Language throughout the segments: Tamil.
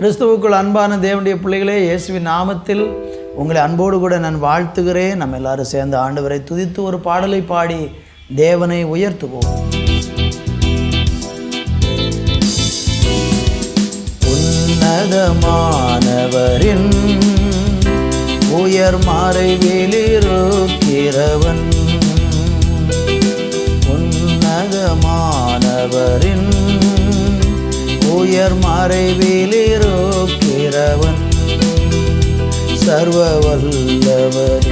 கிறிஸ்துவுக்குள் அன்பான தேவனுடைய பிள்ளைகளே இயேசுவின் நாமத்தில் உங்களை அன்போடு கூட நான் வாழ்த்துகிறேன். நம்ம எல்லாரும் சேர்ந்து ஆண்டவரை துதித்து ஒரு பாடலை பாடி தேவனை உயர்த்துவோம். உன்னதமானவரின் உயர் மறைவிலிருக்கிறவன். உன்னதமானவரின் உயர் மறைவிலிருக்கிறவன். சர்வ வல்லவர்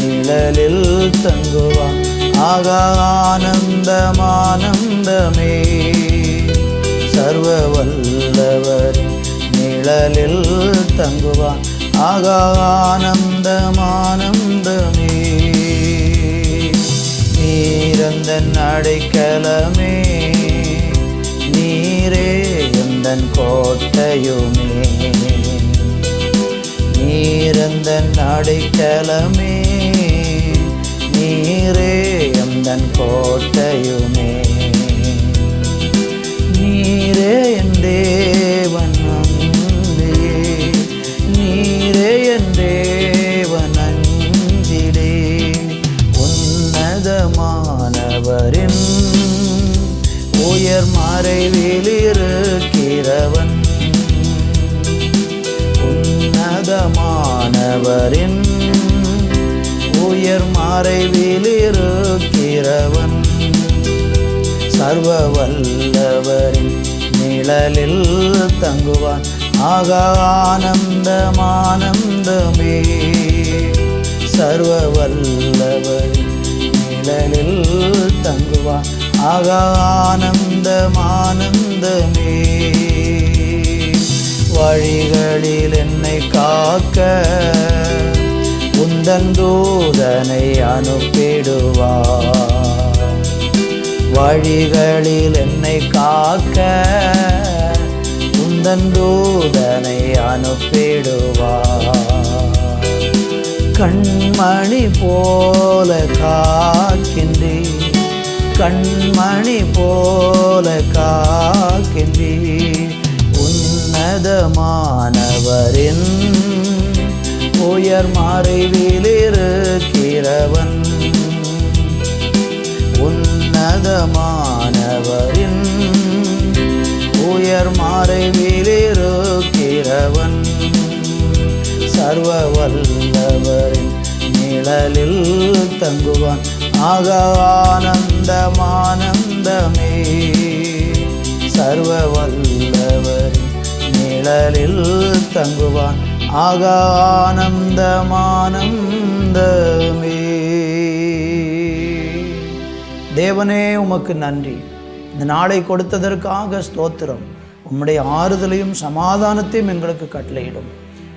நிழலில் தங்குவான். ஆக ஆனந்தமானந்தமே சர்வ வல்லவர் நிழலில் தங்குவான். ஆக ஆனந்தமானந்தமே நீரந்த நடைக்கலமே நீரந்தன் கோட்டையுமே. நீரந்தன் அடைக்கலமே நீரே எந்தன் கோட்டையுமே. நீரே என் தேவன் அன்பியே நீரே என் தேவன் அஞ்சிடே உன்னதமானவரின் உயர் மறைவில் இருக்கிறவன் உன்னதமானவரின் உயர் மறைவில் இருக்கிறவன் சர்வ வல்லவரின் நிழலில் தங்குவான். ஆக ஆனந்தமானந்தமே சர்வ வல்லவரின் நிழலில் தங்குவான். ஆக ஆனந்தமானந்தமே வழிகளில் என்னை காக்க உந்தன் தூதனை அனுப்பிடுவார். வழிகளில் என்னை காக்க உந்தன் தூதனை அனுப்பிடுவார். கண்மணி போல காக்கின்றேன் கண்மணி போல காக்கின்றே உன்னதமானவரின் உயர் மறைவிலிருக்கிறவன். உன்னதமானவரின் உயர் மறைவிலிருக்கிறவன். சர்வ வல்லவரின் நிழலில் தங்குவான். ஆக ஆனந்தமானந்தமே சர்வ வல்லவரின் நிழலில் தங்குவான் ஆக ஆனந்தமானந்தமே தேவனே உமக்கு நன்றி. இந்த நாளை கொடுத்ததற்காக ஸ்தோத்திரம். உம்முடைய ஆறுதலையும் சமாதானத்தையும் எங்களுக்கு கட்டளையிடும்.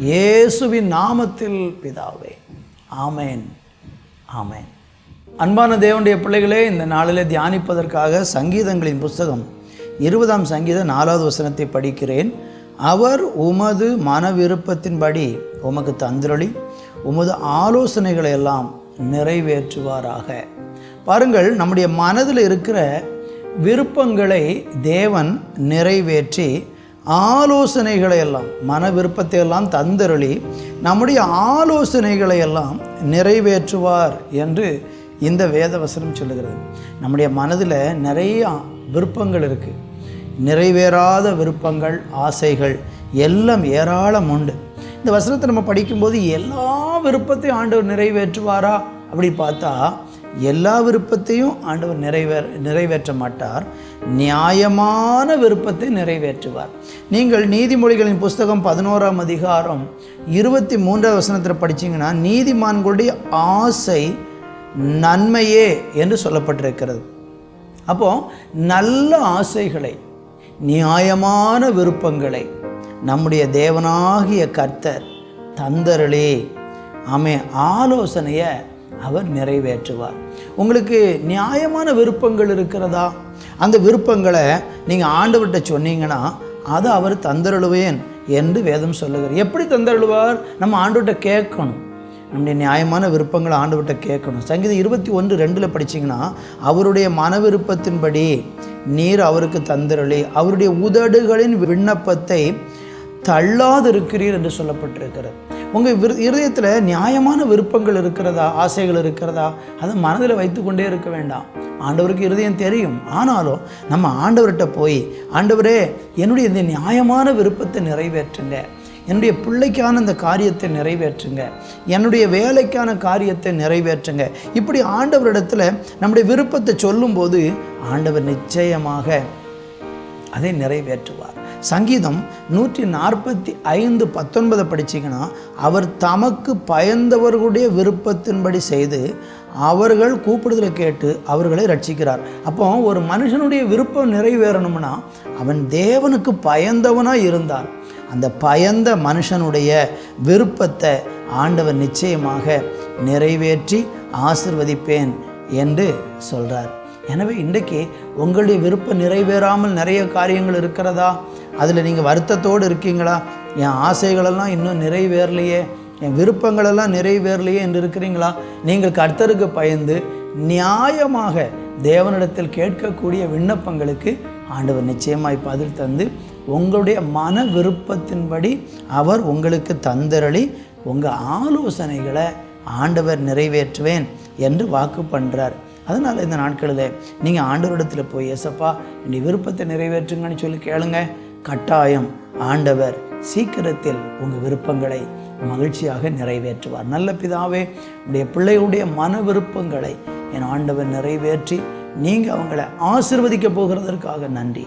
இயேசுவின் நாமத்தில் பிதாவே. ஆமேன். ஆமேன். அன்பான தேவனுடைய பிள்ளைகளே இந்த நாளிலே தியானிப்பதற்காக சங்கீதங்களின் புஸ்தகம் இருபதாம் சங்கீத நாலாவது வசனத்தை படிக்கிறேன். அவர் உமது மன விருப்பத்தின்படி உமக்கு தந்திரளி உமது ஆலோசனைகளை எல்லாம் நிறைவேற்றுவாராக. பாருங்கள் நம்முடைய மனதில் இருக்கிற விருப்பங்களை தேவன் நிறைவேற்றி ஆலோசனைகளை எல்லாம் மன விருப்பத்தை எல்லாம் தந்தருளி நம்முடைய ஆலோசனைகளை எல்லாம் நிறைவேற்றுவார் என்று இந்த வேத வசனம் சொல்லுகிறது. நம்முடைய மனதில் நிறைய விருப்பங்கள் இருக்குது நிறைவேறாத விருப்பங்கள் ஆசைகள் எல்லாம் ஏராளம் உண்டு. இந்த வசனத்தை நம்ம படிக்கும்போது எல்லா விருப்பத்தையும் ஆண்டவர் நிறைவேற்றுவாரா அப்படி பார்த்தா எல்லா விருப்பத்தையும் ஆண்டவர் நிறைவேற நிறைவேற்ற மாட்டார். நியாயமான விருப்பத்தை நிறைவேற்றுவார். நீங்கள் நீதிமொழிகளின் புஸ்தகம் பதினோராம் அதிகாரம் இருபத்தி மூன்றாவது வசனத்தில் படிச்சிங்கன்னா நீதிமான்களுடைய ஆசை நன்மையே என்று சொல்லப்பட்டிருக்கிறது. அப்போ நல்ல ஆசைகளை நியாயமான விருப்பங்களை நம்முடைய தேவனாகிய கர்த்தர் தந்தருளே ஆமே ஆலோசனையை அவர் நிறைவேற்றுவார். உங்களுக்கு நியாயமான விருப்பங்கள் இருக்கிறதா? அந்த விருப்பங்களை நீங்கள் ஆண்டவர்கிட்ட சொன்னீங்கன்னா அதை அவர் தந்தருளுவேன் என்று வேதம் சொல்லுகிறார். எப்படி தந்தருளுவார்? நம்ம ஆண்டுகிட்ட கேட்கணும். நம்முடைய நியாயமான விருப்பங்களை ஆண்டவர்கிட்ட கேட்கணும். சங்கீதம் இருபத்தி ஒன்று ரெண்டில் படிச்சீங்கன்னா அவருடைய மன விருப்பத்தின்படி நீர் அவருக்கு தந்திரளி அவருடைய உதடுகளின் விண்ணப்பத்தை தள்ளாது இருக்கிறீர் என்று சொல்லப்பட்டிருக்கிறது. உங்கள் விரு இருதயத்தில் நியாயமான விருப்பங்கள் இருக்கிறதா? ஆசைகள் இருக்கிறதா? அதை மனதில் வைத்துக்கொண்டே இருக்க வேண்டாம். ஆண்டவருக்கு இருதயம் தெரியும். ஆனாலும் நம்ம ஆண்டவர்கிட்ட போய் ஆண்டவரே என்னுடைய இந்த நியாயமான விருப்பத்தை நிறைவேற்றுங்க. என்னுடைய பிள்ளைக்கான இந்த காரியத்தை நிறைவேற்றுங்க. என்னுடைய வேலைக்கான காரியத்தை நிறைவேற்றுங்க. இப்படி ஆண்டவரிடத்தில் நம்முடைய விருப்பத்தை சொல்லும்போது ஆண்டவர் நிச்சயமாக அதை நிறைவேற்றுவார். சங்கீதம் நூற்றி நாற்பத்தி ஐந்து பத்தொன்பதை படிச்சிங்கன்னா அவர் தமக்கு பயந்தவர்களுடைய விருப்பத்தின்படி செய்து அவர்கள் கூப்பிடுதலை கேட்டு அவர்களை ரட்சிக்கிறார் அப்போ ஒரு மனுஷனுடைய விருப்பம் நிறைவேறணும்னா அவன் தேவனுக்கு பயந்தவனாக இருந்தான். அந்த பயந்த மனுஷனுடைய விருப்பத்தை ஆண்டவர் நிச்சயமாக நிறைவேற்றி ஆசிர்வதிப்பேன் என்று சொல்கிறார் எனவே இன்றைக்கு உங்களுடைய விருப்பம் நிறைவேறாமல் நிறைய காரியங்கள் இருக்கிறதா? அதில் நீங்கள் வருத்தத்தோடு இருக்கீங்களா? என் ஆசைகளெல்லாம் இன்னும் நிறைவேறலையே. என் விருப்பங்களெல்லாம் நிறைவேறலையே என்று இருக்கிறீங்களா? நீங்கள் கர்த்தருக்கு பயந்து நியாயமாக தேவனிடத்தில் கேட்கக்கூடிய விண்ணப்பங்களுக்கு ஆண்டவர் நிச்சயமாய் பதில் தந்து உங்களுடைய மன விருப்பத்தின்படி அவர் உங்களுக்கு தந்தரளி உங்கள் ஆலோசனைகளை ஆண்டவர் நிறைவேற்றுவேன் என்று வாக்கு பண்ணுறார் அதனால் இந்த நாட்களில் நீங்கள் ஆண்டவரிடத்தில் போய் ஏசப்பா என்னுடைய விருப்பத்தை நிறைவேற்றுங்கன்னு சொல்லி கேளுங்க. கட்டாயம் ஆண்டவர் சீக்கிரத்தில் உங்கள் விருப்பங்களை மகிழ்ச்சியாக நிறைவேற்றுவார். நல்ல பிதாவே உடைய பிள்ளையுடைய மன விருப்பங்களை என் ஆண்டவர் நிறைவேற்றி நீங்கள் அவங்களை ஆசிர்வதிக்க போகிறதற்காக நன்றி.